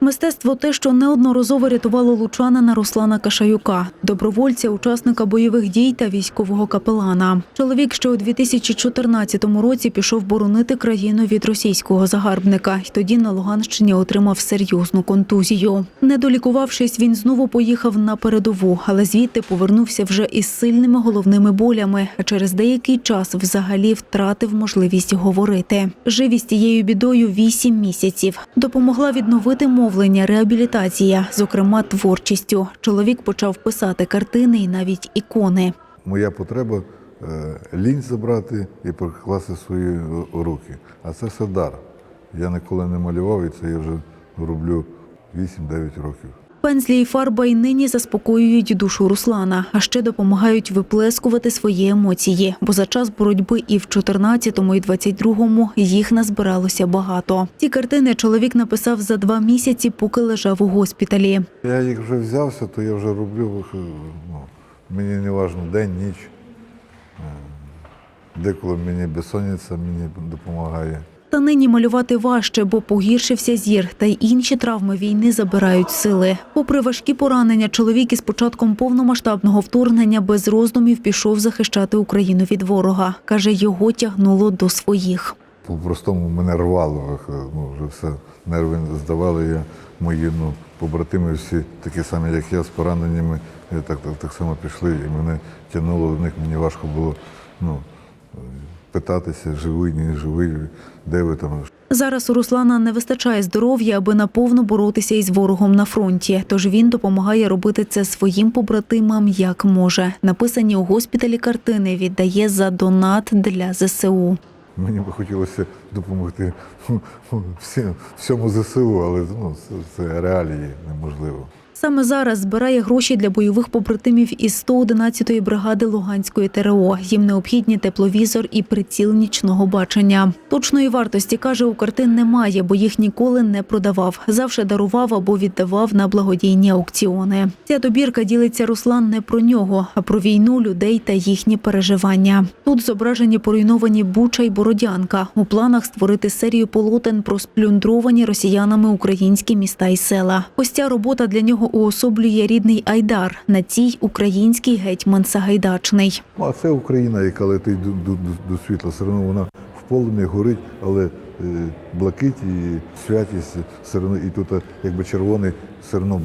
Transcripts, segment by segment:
Мистецтво те, що неодноразово рятувало лучанина Руслана Кашаюка, добровольця, учасника бойових дій та військового капелана. Чоловік, що у 2014 році пішов боронити країну від російського загарбника, і тоді на Луганщині отримав серйозну контузію. Не долікувавшись, він знову поїхав на передову, але звідти повернувся вже із сильними головними болями. А через деякий час взагалі втратив можливість говорити. Жив із цією бідою вісім місяців. Допомогла відновити мовлення, реабілітація, зокрема творчістю. Чоловік почав писати картини і навіть ікони. Моя потреба е, лінь забрати і прикласти свої руки. А це все дар. Я ніколи не малював, і це я вже роблю 8-9 років. Пензлі і фарба й нині заспокоюють душу Руслана, а ще допомагають виплескувати свої емоції. Бо за час боротьби і в 14-му, і 22-му їх назбиралося багато. Ці картини чоловік написав за два місяці, поки лежав у госпіталі. Я їх вже взявся, то я вже роблю. е, Ну, мені не важливо день, ніч. Е, Деколи мені безсонниця мені допомагає. Та нині малювати важче, бо погіршився зір, та й інші травми війни забирають сили. Попри важкі поранення, чоловік із початком повномасштабного вторгнення без роздумів пішов захищати Україну від ворога. Каже, його тягнуло до своїх. По-простому мене рвало, ну, вже все, нерви здавали. Я, мої ну, побратими всі такі самі, як я, з пораненнями, так, так, так само пішли, і мене тягнуло до них, мені важко було ну, питатися, живий, не живий, де ви там. Зараз у Руслана не вистачає здоров'я, аби наповну боротися із ворогом на фронті. Тож він допомагає робити це своїм побратимам як може. Написані у госпіталі картини віддає за донат для ЗСУ. Мені би хотілося допомогти всім, всьому ЗСУ, але ну, це реалії неможливо. Саме зараз збирає гроші для бойових побратимів із 111-ї бригади Луганської ТРО. Їм необхідні тепловізор і приціл нічного бачення. Точної вартості каже, у картин немає, бо їх ніколи не продавав. Завше дарував або віддавав на благодійні аукціони. Ця добірка ділиться Руслан не про нього, а про війну, людей та їхні переживання. Тут зображені поруйновані Буча й Бородянка. У планах створити серію полотен про сплюндровані росіянами українські міста і села. Ось ця робота для нього уособлює рідний Айдар. На цій український гетьман Сагайдачний. Ну, а це Україна, яка летить до, до, до- до світла. Все одно вона в полум'ї горить, але е, блакить і святість все одно, і тут е, якби червоний, все одно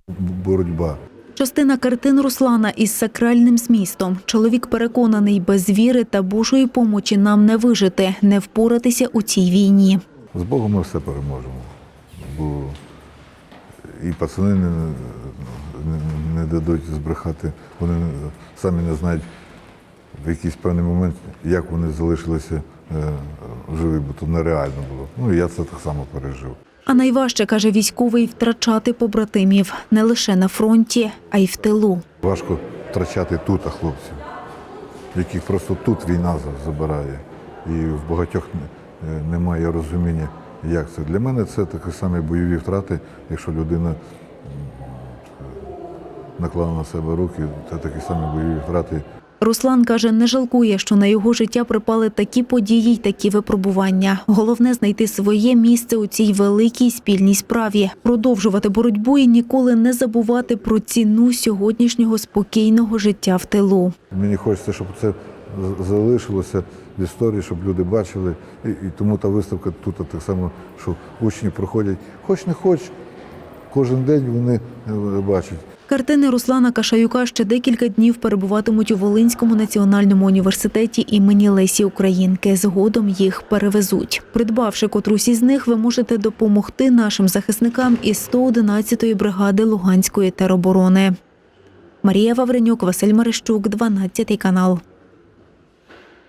боротьба. Частина картин Руслана із сакральним змістом. Чоловік переконаний, без віри та Божої помочі нам не вижити, не впоратися у цій війні. З Богом ми все переможемо. Бо і пацани не, не, не дадуть збрехати, вони самі не знають в якийсь певний момент, як вони залишилися е, живі, бо то нереально було. Ну я це так само пережив. А найважче, каже військовий, втрачати побратимів не лише на фронті, а й в тилу. Важко втрачати тут хлопців, яких просто тут війна забирає. І в багатьох е, немає розуміння, як це. Для мене це такі самі бойові втрати, якщо людина наклала на себе руки, це такі самі бойові втрати. Руслан каже, не жалкує, що на його життя припали такі події й такі випробування. Головне знайти своє місце у цій великій спільній справі, продовжувати боротьбу і ніколи не забувати про ціну сьогоднішнього спокійного життя в тилу. Мені хочеться, щоб це залишилося в історії, щоб люди бачили. І, і тому та виставка тут так само, що учні проходять, хоч не хоч, кожен день вони е, бачать. Картини Руслана Кашаюка ще декілька днів перебуватимуть у Волинському національному університеті імені Лесі Українки. Згодом їх перевезуть. Придбавши котрусь із них, ви можете допомогти нашим захисникам із 111-ї бригади Луганської тероборони. Марія Вавренюк, Василь Марищук, 12 канал.